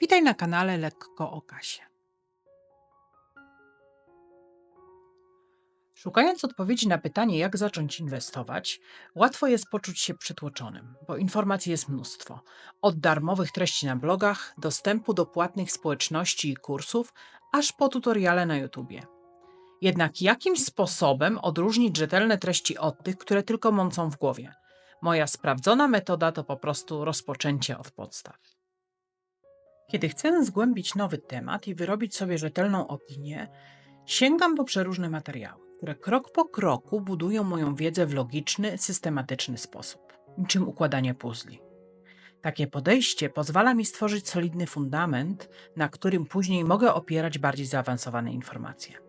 Witaj na kanale Lekko o Kasie. Szukając odpowiedzi na pytanie, jak zacząć inwestować, łatwo jest poczuć się przytłoczonym, bo informacji jest mnóstwo. Od darmowych treści na blogach, dostępu do płatnych społeczności i kursów, aż po tutoriale na YouTubie. Jednak jakim sposobem odróżnić rzetelne treści od tych, które tylko mącą w głowie? Moja sprawdzona metoda to po prostu rozpoczęcie od podstaw. Kiedy chcę zgłębić nowy temat i wyrobić sobie rzetelną opinię, sięgam po przeróżne materiały, które krok po kroku budują moją wiedzę w logiczny, systematyczny sposób, niczym układanie puzli. Takie podejście pozwala mi stworzyć solidny fundament, na którym później mogę opierać bardziej zaawansowane informacje.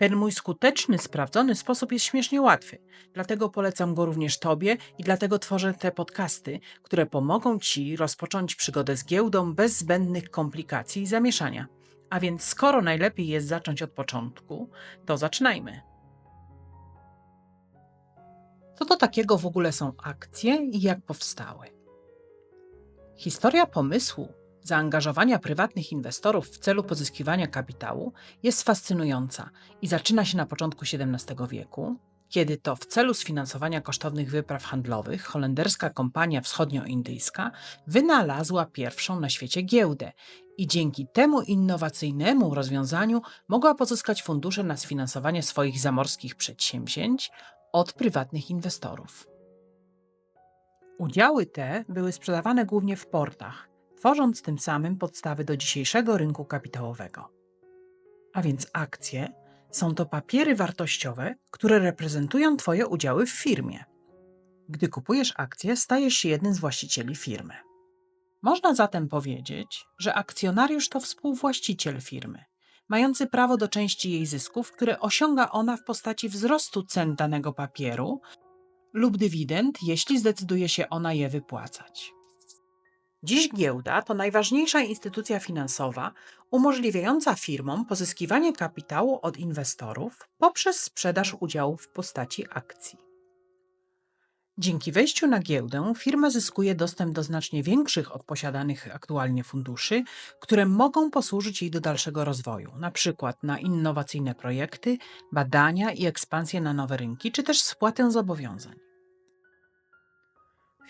Ten mój skuteczny, sprawdzony sposób jest śmiesznie łatwy, dlatego polecam go również Tobie i dlatego tworzę te podcasty, które pomogą Ci rozpocząć przygodę z giełdą bez zbędnych komplikacji i zamieszania. A więc skoro najlepiej jest zacząć od początku, to zaczynajmy. Co to takiego w ogóle są akcje i jak powstały? Historia pomysłu zaangażowania prywatnych inwestorów w celu pozyskiwania kapitału jest fascynująca i zaczyna się na początku XVII wieku, kiedy to w celu sfinansowania kosztownych wypraw handlowych holenderska kompania wschodnioindyjska wynalazła pierwszą na świecie giełdę i dzięki temu innowacyjnemu rozwiązaniu mogła pozyskać fundusze na sfinansowanie swoich zamorskich przedsięwzięć od prywatnych inwestorów. Udziały te były sprzedawane głównie w portach, tworząc tym samym podstawy do dzisiejszego rynku kapitałowego. A więc akcje są to papiery wartościowe, które reprezentują Twoje udziały w firmie. Gdy kupujesz akcje, stajesz się jednym z właścicieli firmy. Można zatem powiedzieć, że akcjonariusz to współwłaściciel firmy, mający prawo do części jej zysków, które osiąga ona w postaci wzrostu cen danego papieru lub dywidend, jeśli zdecyduje się ona je wypłacać. Dziś giełda to najważniejsza instytucja finansowa umożliwiająca firmom pozyskiwanie kapitału od inwestorów poprzez sprzedaż udziałów w postaci akcji. Dzięki wejściu na giełdę firma zyskuje dostęp do znacznie większych od posiadanych aktualnie funduszy, które mogą posłużyć jej do dalszego rozwoju, np. na innowacyjne projekty, badania i ekspansję na nowe rynki, czy też spłatę zobowiązań.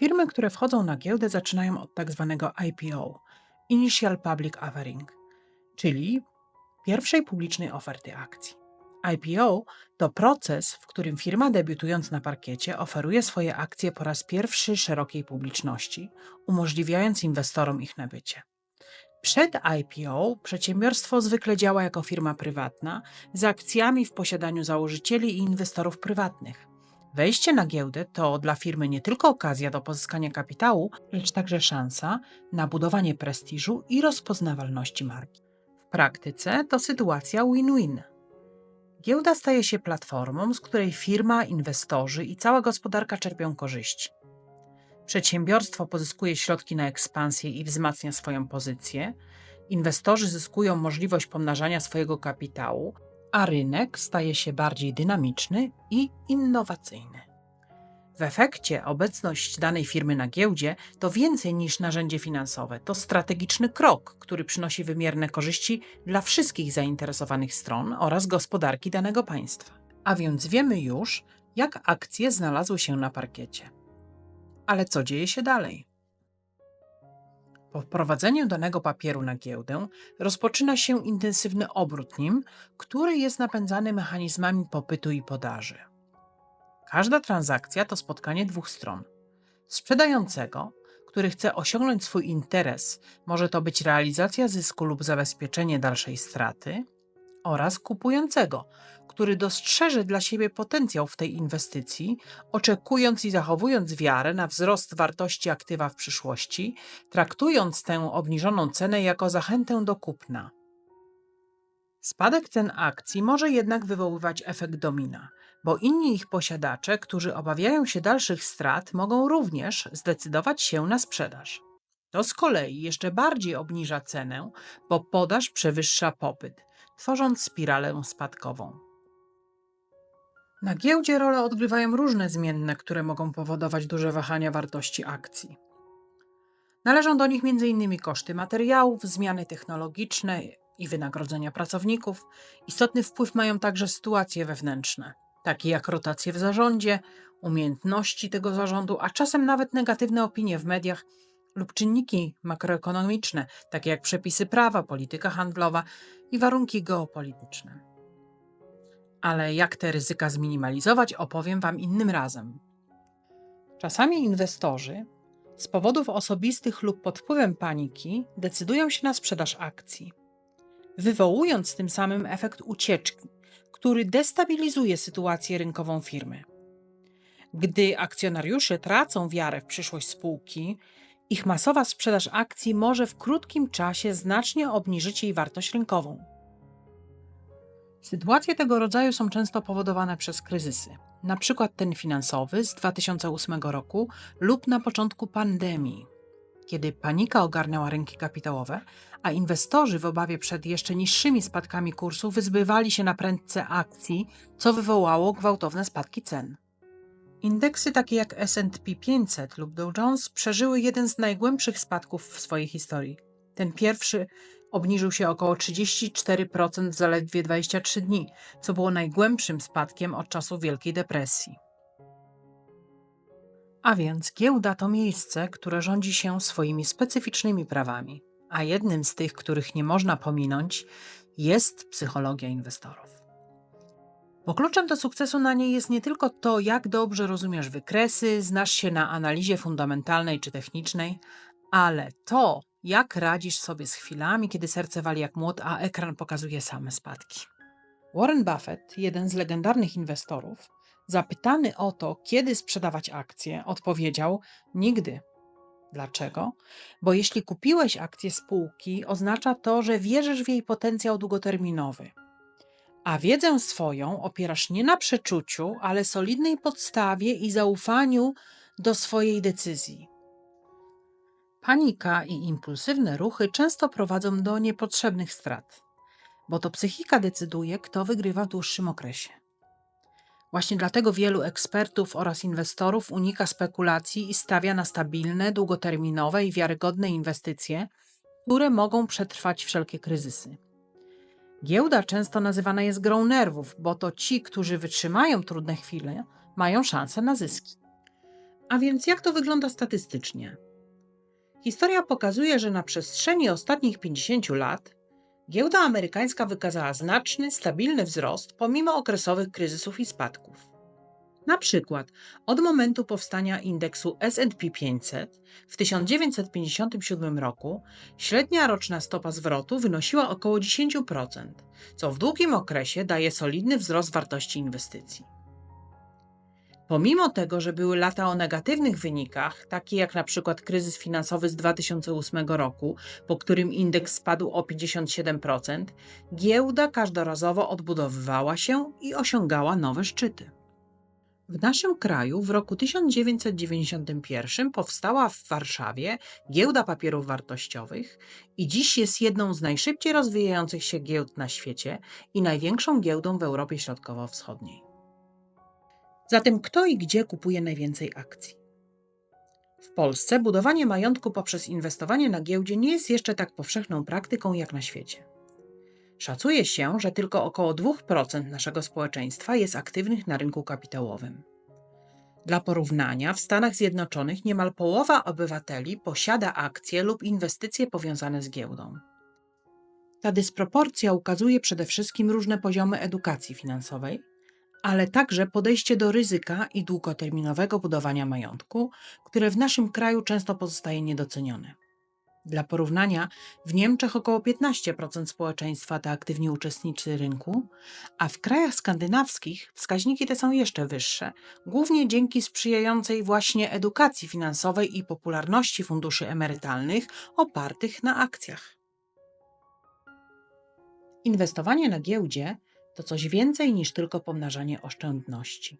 Firmy, które wchodzą na giełdę, zaczynają od tak zwanego IPO Initial Public Offering czyli pierwszej publicznej oferty akcji. IPO to proces, w którym firma debiutując na parkiecie oferuje swoje akcje po raz pierwszy szerokiej publiczności, umożliwiając inwestorom ich nabycie. Przed IPO przedsiębiorstwo zwykle działa jako firma prywatna z akcjami w posiadaniu założycieli i inwestorów prywatnych. Wejście na giełdę to dla firmy nie tylko okazja do pozyskania kapitału, lecz także szansa na budowanie prestiżu i rozpoznawalności marki. W praktyce to sytuacja win-win. Giełda staje się platformą, z której firma, inwestorzy i cała gospodarka czerpią korzyści. Przedsiębiorstwo pozyskuje środki na ekspansję i wzmacnia swoją pozycję, inwestorzy zyskują możliwość pomnażania swojego kapitału, a rynek staje się bardziej dynamiczny i innowacyjny. W efekcie obecność danej firmy na giełdzie to więcej niż narzędzie finansowe, to strategiczny krok, który przynosi wymierne korzyści dla wszystkich zainteresowanych stron oraz gospodarki danego państwa. A więc wiemy już, jak akcje znalazły się na parkiecie. Ale co dzieje się dalej? Po wprowadzeniu danego papieru na giełdę rozpoczyna się intensywny obrót nim, który jest napędzany mechanizmami popytu i podaży. Każda transakcja to spotkanie dwóch stron. Sprzedającego, który chce osiągnąć swój interes, może to być realizacja zysku lub zabezpieczenie dalszej straty, oraz kupującego, który dostrzeże dla siebie potencjał w tej inwestycji, oczekując i zachowując wiarę na wzrost wartości aktywa w przyszłości, traktując tę obniżoną cenę jako zachętę do kupna. Spadek cen akcji może jednak wywoływać efekt domina, bo inni ich posiadacze, którzy obawiają się dalszych strat, mogą również zdecydować się na sprzedaż. To z kolei jeszcze bardziej obniża cenę, bo podaż przewyższa popyt, tworząc spiralę spadkową. Na giełdzie rolę odgrywają różne zmienne, które mogą powodować duże wahania wartości akcji. Należą do nich m.in. koszty materiałów, zmiany technologiczne i wynagrodzenia pracowników. Istotny wpływ mają także sytuacje wewnętrzne, takie jak rotacje w zarządzie, umiejętności tego zarządu, a czasem nawet negatywne opinie w mediach lub czynniki makroekonomiczne, takie jak przepisy prawa, polityka handlowa i warunki geopolityczne. Ale jak te ryzyka zminimalizować, opowiem Wam innym razem. Czasami inwestorzy z powodów osobistych lub pod wpływem paniki decydują się na sprzedaż akcji, wywołując tym samym efekt ucieczki, który destabilizuje sytuację rynkową firmy. Gdy akcjonariusze tracą wiarę w przyszłość spółki, ich masowa sprzedaż akcji może w krótkim czasie znacznie obniżyć jej wartość rynkową. Sytuacje tego rodzaju są często powodowane przez kryzysy, na przykład ten finansowy z 2008 roku lub na początku pandemii, kiedy panika ogarniała rynki kapitałowe, a inwestorzy w obawie przed jeszcze niższymi spadkami kursu wyzbywali się na prędce akcji, co wywołało gwałtowne spadki cen. Indeksy takie jak S&P 500 lub Dow Jones przeżyły jeden z najgłębszych spadków w swojej historii. Ten pierwszy obniżył się około 34% w zaledwie 23 dni, co było najgłębszym spadkiem od czasu Wielkiej Depresji. A więc giełda to miejsce, które rządzi się swoimi specyficznymi prawami, a jednym z tych, których nie można pominąć, jest psychologia inwestorów. Bo kluczem do sukcesu na niej jest nie tylko to, jak dobrze rozumiesz wykresy, znasz się na analizie fundamentalnej czy technicznej, ale to, jak radzisz sobie z chwilami, kiedy serce wali jak młot, a ekran pokazuje same spadki. Warren Buffett, jeden z legendarnych inwestorów, zapytany o to, kiedy sprzedawać akcje, odpowiedział: Nigdy. Dlaczego? Bo jeśli kupiłeś akcję spółki, oznacza to, że wierzysz w jej potencjał długoterminowy. A wiedzę swoją opierasz nie na przeczuciu, ale solidnej podstawie i zaufaniu do swojej decyzji. Panika i impulsywne ruchy często prowadzą do niepotrzebnych strat, bo to psychika decyduje, kto wygrywa w dłuższym okresie. Właśnie dlatego wielu ekspertów oraz inwestorów unika spekulacji i stawia na stabilne, długoterminowe i wiarygodne inwestycje, które mogą przetrwać wszelkie kryzysy. Giełda często nazywana jest grą nerwów, bo to ci, którzy wytrzymają trudne chwile, mają szansę na zyski. A więc jak to wygląda statystycznie? Historia pokazuje, że na przestrzeni ostatnich 50 lat giełda amerykańska wykazała znaczny, stabilny wzrost pomimo okresowych kryzysów i spadków. Na przykład od momentu powstania indeksu SP 500 w 1957 roku średnia roczna stopa zwrotu wynosiła około 10%, co w długim okresie daje solidny wzrost wartości inwestycji. Pomimo tego, że były lata o negatywnych wynikach, takie jak na przykład kryzys finansowy z 2008 roku, po którym indeks spadł o 57%, giełda każdorazowo odbudowywała się i osiągała nowe szczyty. W naszym kraju w roku 1991 powstała w Warszawie giełda papierów wartościowych i dziś jest jedną z najszybciej rozwijających się giełd na świecie i największą giełdą w Europie Środkowo-Wschodniej. Zatem kto i gdzie kupuje najwięcej akcji? W Polsce budowanie majątku poprzez inwestowanie na giełdzie nie jest jeszcze tak powszechną praktyką jak na świecie. Szacuje się, że tylko około 2% naszego społeczeństwa jest aktywnych na rynku kapitałowym. Dla porównania, w Stanach Zjednoczonych niemal połowa obywateli posiada akcje lub inwestycje powiązane z giełdą. Ta dysproporcja ukazuje przede wszystkim różne poziomy edukacji finansowej, ale także podejście do ryzyka i długoterminowego budowania majątku, które w naszym kraju często pozostaje niedocenione. Dla porównania, w Niemczech około 15% społeczeństwa to aktywni uczestnicy rynku, a w krajach skandynawskich wskaźniki te są jeszcze wyższe, głównie dzięki sprzyjającej właśnie edukacji finansowej i popularności funduszy emerytalnych opartych na akcjach. Inwestowanie na giełdzie to coś więcej niż tylko pomnażanie oszczędności.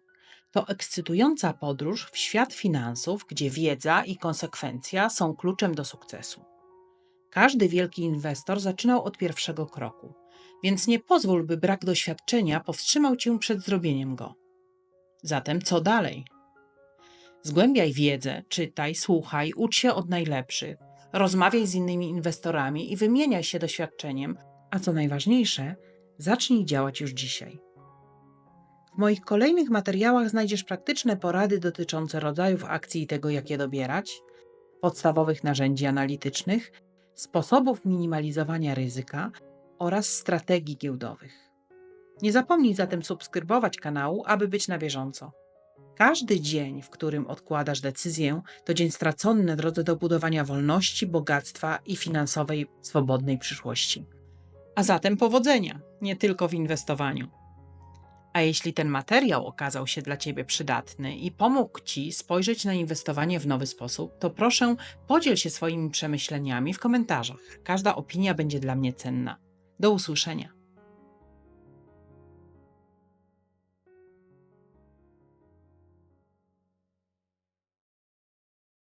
To ekscytująca podróż w świat finansów, gdzie wiedza i konsekwencja są kluczem do sukcesu. Każdy wielki inwestor zaczynał od pierwszego kroku, więc nie pozwól, by brak doświadczenia powstrzymał cię przed zrobieniem go. Zatem co dalej? Zgłębiaj wiedzę, czytaj, słuchaj, ucz się od najlepszych. rozmawiaj z innymi inwestorami i wymieniaj się doświadczeniem, a co najważniejsze, zacznij działać już dzisiaj. W moich kolejnych materiałach znajdziesz praktyczne porady dotyczące rodzajów akcji i tego, jak je dobierać, podstawowych narzędzi analitycznych, sposobów minimalizowania ryzyka oraz strategii giełdowych. Nie zapomnij zatem subskrybować kanału, aby być na bieżąco. Każdy dzień, w którym odkładasz decyzję, to dzień stracony na drodze do budowania wolności, bogactwa i finansowej, swobodnej przyszłości. A zatem powodzenia, nie tylko w inwestowaniu. A jeśli ten materiał okazał się dla Ciebie przydatny i pomógł Ci spojrzeć na inwestowanie w nowy sposób, to proszę podziel się swoimi przemyśleniami w komentarzach. Każda opinia będzie dla mnie cenna. Do usłyszenia.